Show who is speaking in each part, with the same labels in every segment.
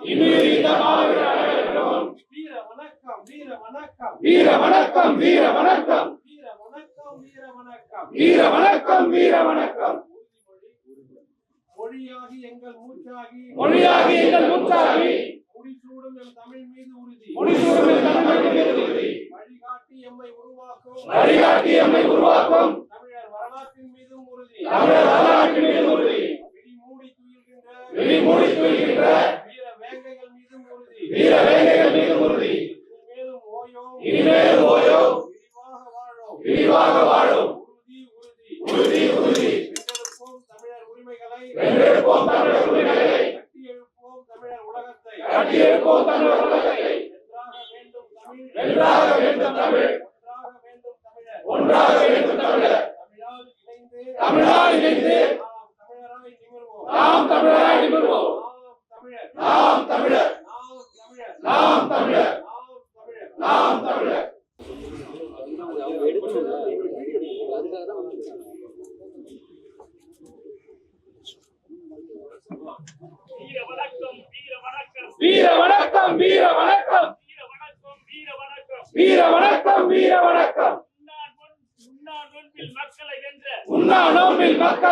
Speaker 1: வீர வணக்கம் வீர வணக்கம்
Speaker 2: வீர வணக்கம் வீர வணக்கம்
Speaker 1: வீர வணக்கம் வீர வணக்கம்
Speaker 2: வீர வணக்கம் வீர வணக்கம்
Speaker 1: உறுதிமொழி மொழியாகி எங்கள் மூச்சாகி
Speaker 2: மொழியாகி எங்கள் முத்தாகி
Speaker 1: முடிசூடும் எம் தமிழ் மீது உறுதி
Speaker 2: முடிசூடும் என் தமிழ் மீது உறுதி.
Speaker 1: வழிகாட்டி எம்மை உருவாக்கும்.
Speaker 2: வழிகாட்டி எம்மை உருவாக்கும்.
Speaker 1: தமிழர் வரலாற்றின் மீதும் உறுதி.
Speaker 2: தமிழர் வரலாற்றின் மீது உறுதி.
Speaker 1: விழி மூடி துயில்கின்ற
Speaker 2: விழி மூடி துயில்கின்ற
Speaker 1: வீர வேங்கைகள் மீதும் உறுதி
Speaker 2: வீர வேங்கைகள் மீது உறுதி
Speaker 1: இனிமேலும் ஓயோம்
Speaker 2: இனிமேல் ஓயோ
Speaker 1: விரிவாக வாழோம்
Speaker 2: விரிவாக வாழும்
Speaker 1: உறுதி உறுதி
Speaker 2: உறுதி உறுதி
Speaker 1: வென்றெடுப்போம் தமிழர் உரிமைகளை
Speaker 2: வென்றெடுப்போம் தமிழர் உரிமைகளை
Speaker 1: கட்டி எழுப்போம் தமிழர் உலகத்தை
Speaker 2: கட்டியெழுப்போம் தமிழர் உலகத்தை
Speaker 1: வென்றாக வேண்டும் தமிழ்.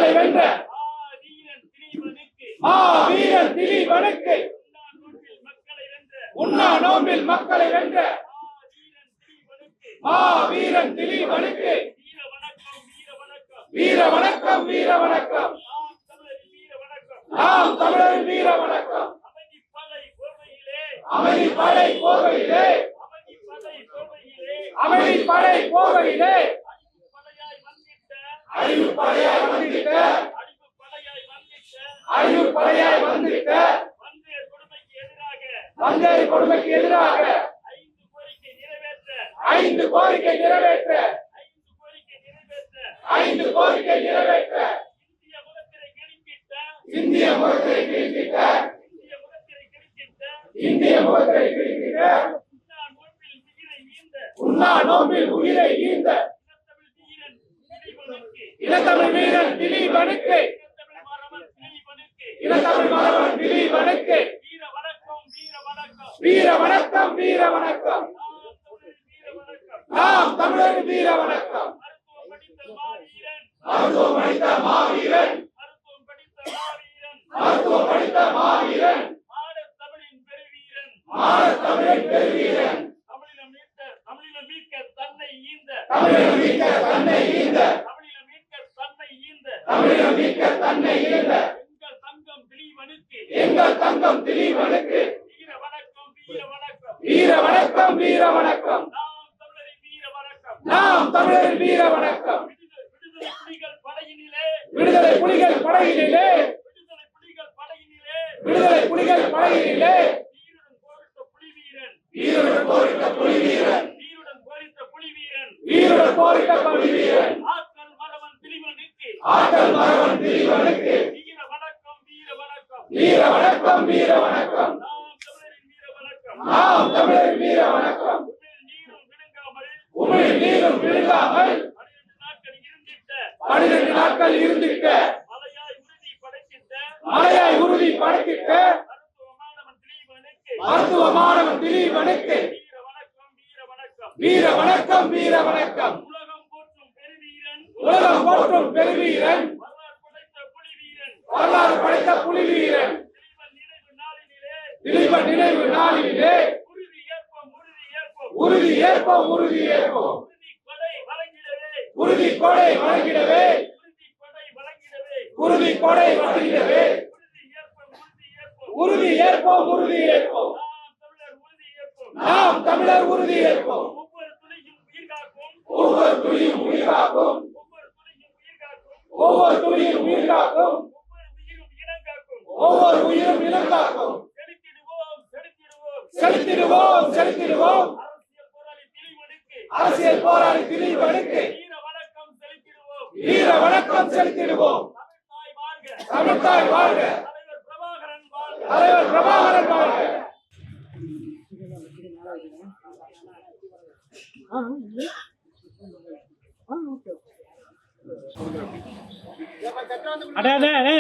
Speaker 3: மக்களை வென்ற ஆ வீரன் திலீபனுக்கு
Speaker 2: உண்ணா நோம்பில் மக்களை வென்ற
Speaker 3: ஆ வீரன் திலீபனுக்கு வீர வணக்கம் வீர வணக்கம்.
Speaker 2: நாம் தமிழர் வீர வணக்கம்.
Speaker 3: அமைதி படை கோவையிலே.
Speaker 2: அமைதி படை
Speaker 3: கோவையிலே. அழிவுப்படையாய் வந்திட்ட
Speaker 2: அழிவுப்படையாய் வந்திட்ட
Speaker 3: வந்தேரி கொடுமைக்கு எதிராக. ஐந்து கோரிக்கை நிறைவேற்ற.
Speaker 2: ஐந்து கோரிக்கை நிறைவேற்ற.
Speaker 3: இந்திய
Speaker 2: முகத்தை கிழித்திட்ட
Speaker 3: இந்திய
Speaker 2: முகத்தை கிழித்திட்ட உன்னா நோம்பில் உயிரை ஈந்த
Speaker 3: இனத்தமிழ்
Speaker 2: வீரர் திலீப் அணுக்கு
Speaker 3: இனத்தமிழ்
Speaker 2: மாணவன் திலீப் அணுக்கு
Speaker 3: வீர வணக்கம் வீர வணக்கம். நாம் தமிழர் வீர வணக்கம். மருத்துவம் படித்த மாவீரன்.
Speaker 2: மருத்துவம் படித்த மாவீரன்.
Speaker 3: தமிழின் பெருவீரன். தமிழினம் மீட்க தன்னை ஈந்த. தமிழினம் மீட்க தன்னை ஈந்த.
Speaker 2: தமிழர் மீட்க தன்னை ஈந்த
Speaker 3: எங்கள் தங்கம் திலீபனுக்கு
Speaker 2: எங்கள் தங்கம் திலீபனுக்கு
Speaker 3: வீர வணக்கம் வீர வணக்கம்.
Speaker 2: வீர வணக்கம் வீர வணக்கம்.
Speaker 3: நாம் தமிழரின் வீர வணக்கம்.
Speaker 2: நாம் தமிழர் வீர வணக்கம்.
Speaker 3: விடுதலை புலிகள் படையினிலே.
Speaker 2: விடுதலை புலிகள் படையினிலே.
Speaker 3: விடுதலை புலிகள் படையினிலே.
Speaker 2: விடுதலை புலிகள் படையினிலே.
Speaker 3: வீருடன் போரிட்ட புலி வீரன்.
Speaker 2: வீரருடன் போரிட்ட புலி வீரன்.
Speaker 3: வீருடன் போரிட்ட புலி வீரன்.
Speaker 2: போரிட்ட புலி வீரன். ஆற்றல் மரவன் திலீபனுக்கு
Speaker 3: வீர வணக்கம் வீர வணக்கம்.
Speaker 2: வீர வணக்கம் வீர வணக்கம்.
Speaker 3: நாம் தமிழரின் வீர வணக்கம்.
Speaker 2: நாம் தமிழர் வீர வணக்கம்.
Speaker 3: உமிழ் நீரும் விழுங்காமல்.
Speaker 2: உமிழ் நீரும் விழுங்காமல்.
Speaker 3: பன்னிரண்டு நாட்கள் இருந்திட்ட.
Speaker 2: பனிரெண்டு நாட்கள் இருந்திட்ட.
Speaker 3: மலையாய் உறுதி படைத்திட்ட
Speaker 2: மலையாய் உறுதி படைத்திட்ட
Speaker 3: மருத்துவமானவன் திலீபனுக்கு
Speaker 2: மாணவன்
Speaker 3: வீர வணக்கம் வீர வணக்கம்.
Speaker 2: வீர வணக்கம் வீர
Speaker 3: உலகம் போற்றும் பெருவீரன். வரலாறு படைத்த புலி வீரன். நினைவு
Speaker 2: நாளிலே
Speaker 3: உறுதி ஏற்போம் உறுதி ஏற்போம்.
Speaker 2: உறுதி
Speaker 3: கொடை வழங்கிடவே.
Speaker 2: உறுதி கொடை வழங்கிடவே.
Speaker 3: உறுதி ஏற்போம் உறுதி ஏற்போம். நாம் தமிழர் உறுதி ஏற்போம். ஒவ்வொரு துளியும் உயிர் காக்கும்.
Speaker 2: ஒவ்வொரு துளியும் உயிர் காக்கும்
Speaker 3: ஒவ்வொரு உயிரும் இனம் காக்கும் செலுத்திடுவோம். செலுத்திடுவோம் அரசியல் போராளி
Speaker 2: திரிவு அடுக்கு
Speaker 3: வீர வணக்கம் செலுத்திடுவோம். தமிழ்தாய் வாழ்க. தலைவர் பிரபாகரன் வாழ்க.
Speaker 4: ஆ అడే అదే అదే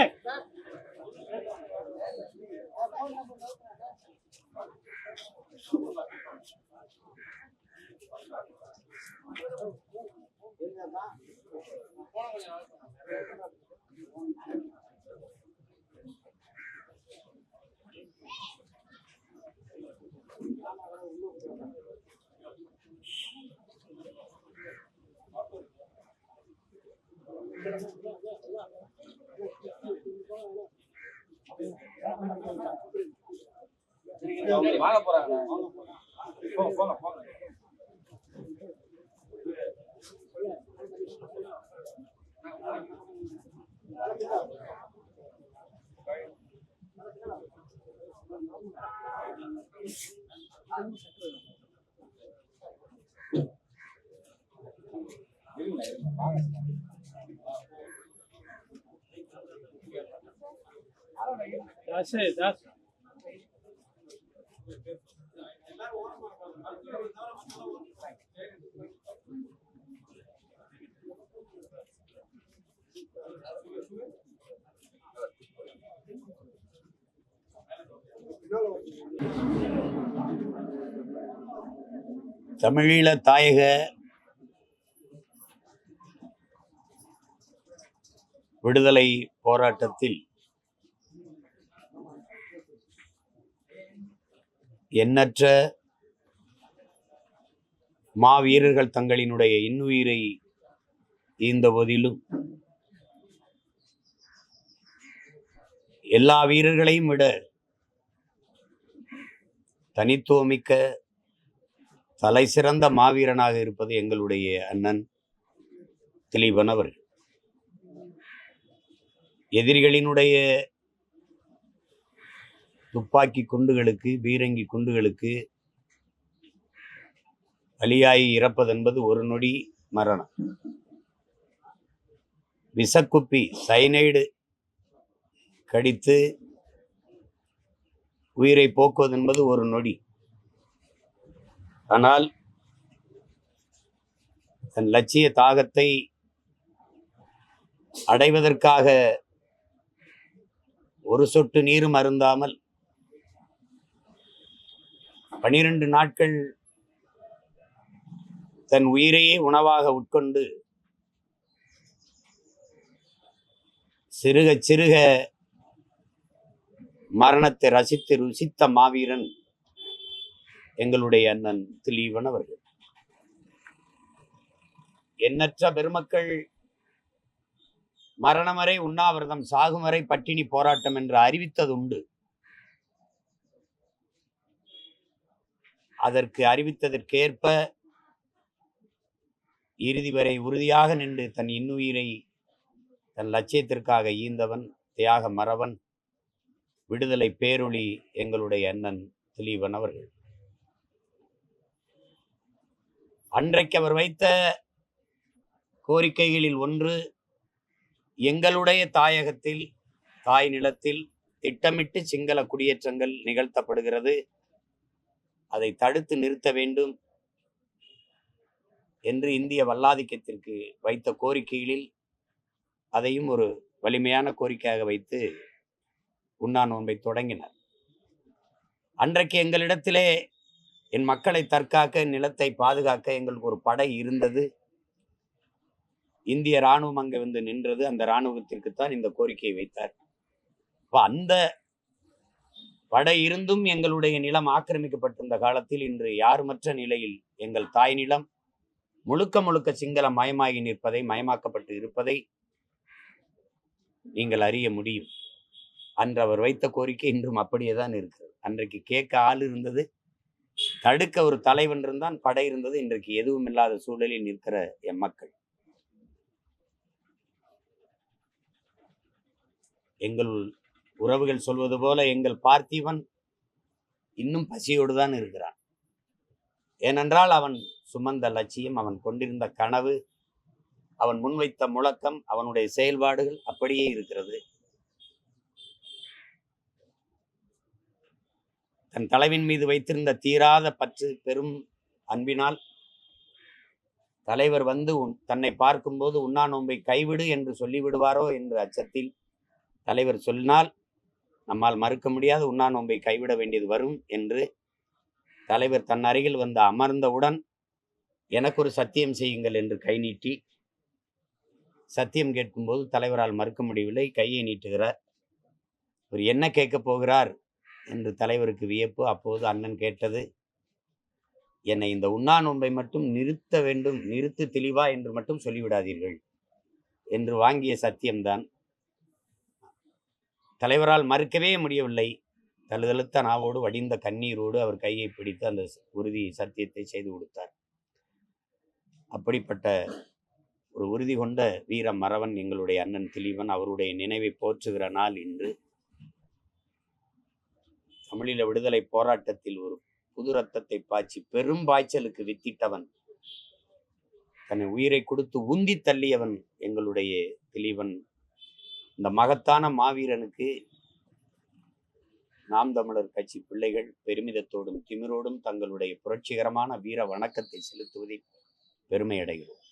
Speaker 4: Thank.
Speaker 5: வாங்க. போறாங்க போங்க போங்க போங்க
Speaker 4: That's it. That's
Speaker 6: தமிழீழ தாயக விடுதலை போராட்டத்தில் எண்ணற்ற மாவீரர்கள் தங்களினுடைய இன்னுயிரை ஈந்த போதிலும் எல்லா வீரர்களையும் விட தனித்துவமிக்க தலை சிறந்த மாவீரனாக இருப்பது எங்களுடைய அண்ணன் திலீபன் அவர்கள். எதிரிகளினுடைய துப்பாக்கி குண்டுகளுக்கு பீரங்கி குண்டுகளுக்கு பலியாகி இறப்பதென்பது ஒரு நொடி மரணம். விஷக்குப்பி சைனைடு கடித்து உயிரை போக்குவதென்பது ஒரு நொடி. ஆனால் தன் லட்சிய தாகத்தை அடைவதற்காக ஒரு சொட்டு நீரும் அருந்தாமல் பனிரெண்டு நாட்கள் தன் உயிரையே உணவாக உட்கொண்டு சிறுக சிறுக மரணத்தை ரசித்து ருசித்த மாவீரன் எங்களுடைய அண்ணன் திலீவன் அவர்கள். எண்ணற்ற பெருமக்கள் மரணம் வரை உண்ணாவிரதம் சாகும் வரை பட்டினி போராட்டம் என்று அறிவித்தது உண்டு அதற்கு அறிவித்ததற்கேற்ப இறுதி வரை உறுதியாக நின்று தன் இன்னுயிரை தன் லட்சியத்திற்காக ஈந்தவன் தியாக மறவன் விடுதலை பேரொளி எங்களுடைய அண்ணன் திலீபன் அவர்கள். அன்றைக்கு அவர் வைத்த கோரிக்கைகளில் ஒன்று எங்களுடைய தாயகத்தில் தாய் நிலத்தில் திட்டமிட்டு சிங்கள குடியேற்றங்கள் நிகழ்த்தப்படுகிறது. அதை தடுத்து நிறுத்த வேண்டும் என்று இந்திய வல்லாதிக்கத்திற்கு வைத்த கோரிக்கைகளில் அதையும் ஒரு வலிமையான கோரிக்கையாக வைத்து உண்ணா நோன்பை தொடங்கினார். அன்றைக்கு எங்களிடத்திலே என் மக்களை தற்காக்க நிலத்தை பாதுகாக்க எங்களுக்கு ஒரு படை இருந்தது. இந்திய ராணுவம் அங்கே வந்து நின்றது. அந்த இராணுவத்திற்குத்தான் இந்த கோரிக்கையை வைத்தார். இப்போ அந்த படை இருந்தும் எங்களுடைய நிலம் ஆக்கிரமிக்கப்பட்டிருந்த காலத்தில் இன்று யாருமற்ற நிலையில் எங்கள் தாய் நிலம் முழுக்க முழுக்க சிங்கள மயமாகி நிற்பதை மயமாக்கப்பட்டு இருப்பதை நீங்கள் அறிய முடியும். அன்று அவர் வைத்த கோரிக்கை இன்றும் அப்படியே தான் இருக்கிறது. அன்றைக்கு கேட்க ஆள் இருந்தது தடுக்க ஒரு தலைவன் இருந்தான் படை இருந்தது இன்றைக்கு எதுவும் இல்லாத சூழலில் நிற்கிற என் மக்கள். எங்கள் உறவுகள் சொல்வது போல எங்கள் பார்த்திவன் இன்னும் பசியோடு தான் இருக்கிறான். ஏனென்றால் அவன் சுமந்த லட்சியம் அவன் கொண்டிருந்த கனவு அவன் முன்வைத்த முழக்கம் அவனுடைய செயல்பாடுகள் அப்படியே இருக்கிறது. தன் தலைவின் மீது வைத்திருந்த தீராத பற்று பெரும் அன்பினால் தலைவர் வந்து உன்- தன்னை பார்க்கும்போது உண்ணா நோன்பை கைவிடு என்று சொல்லிவிடுவாரோ என்ற அச்சத்தில் தலைவர் சொன்னால் நம்மால் மறுக்க முடியாத. உண்ணா நோன்பை கைவிட வேண்டியது வரும் என்று தலைவர் தன் அருகில் வந்து அமர்ந்தவுடன் எனக்கு ஒரு சத்தியம் செய்யுங்கள் என்று கை நீட்டி சத்தியம் கேட்கும்போது தலைவரால் மறுக்க முடியவில்லை. கையை நீட்டுகிறார். இவர் என்ன கேட்கப் போகிறார்? என்று தலைவருக்கு வியப்பு. அப்போது அண்ணன் கேட்டது என்னை இந்த உண்ணா நோன்பை மட்டும் நிறுத்த வேண்டும். நிறுத்து தெளிவா என்று மட்டும் சொல்லிவிடாதீர்கள் என்று வாங்கிய சத்தியம்தான். தலைவரால் மறுக்கவே முடியவில்லை. தழுதழுத்த நாவோடு வடிந்த கண்ணீரோடு அவர் கையை பிடித்து அந்த உறுதி சத்தியத்தை செய்து கொடுத்தார். அப்படிப்பட்ட ஒரு உறுதி கொண்ட வீர மறவன் எங்களுடைய அண்ணன் திலீவன் அவருடைய நினைவை போற்றுகிற நாள் இன்று தமிழீழ விடுதலை போராட்டத்தில் ஒரு புது ரத்தத்தை பாய்ச்சி பெரும் பாய்ச்சலுக்கு வித்திட்டவன் தன்னை உயிரை கொடுத்து உந்தி தள்ளியவன் எங்களுடைய திலீவன் இந்த மகத்தான மாவீரனுக்கு நாம் தமிழர் கட்சி பிள்ளைகள் பெருமிதத்தோடும் திமிரோடும் தங்களுடைய புரட்சிகரமான வீர வணக்கத்தை செலுத்துவதில் பெருமையடைகிறோம்